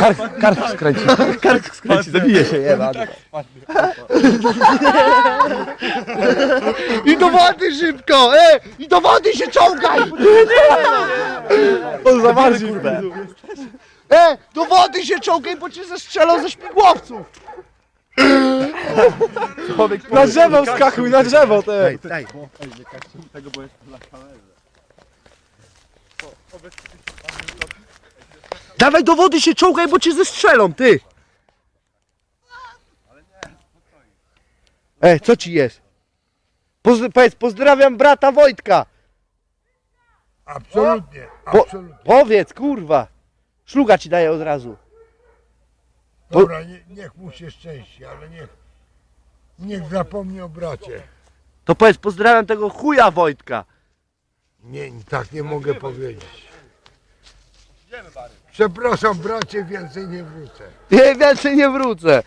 Kark, kark skręci. Kark skręci, zabije się, jeba. I do wody szybko! E! I do wody się czołgaj! On zamarzy, kurde. E! Do wody się czołgaj, bo cię zestrzelą ze śmigłowców! Na drzewo wskakuj, na drzewo, te. daj. Dawaj do wody się czołgaj, bo cię zestrzelą, ty! E, co ci jest? Poz powiedz, pozdrawiam brata Wojtka! Absolutnie, Po- absolutnie. Powiedz, kurwa! Szluga ci daję od razu. Dobra, nie, niech mu się szczęści, ale niech, niech zapomni o bracie. To powiedz, pozdrawiam tego chuja Wojtka. Nie, tak nie mogę powiedzieć. Przepraszam bracie, więcej nie wrócę. Nie, więcej nie wrócę.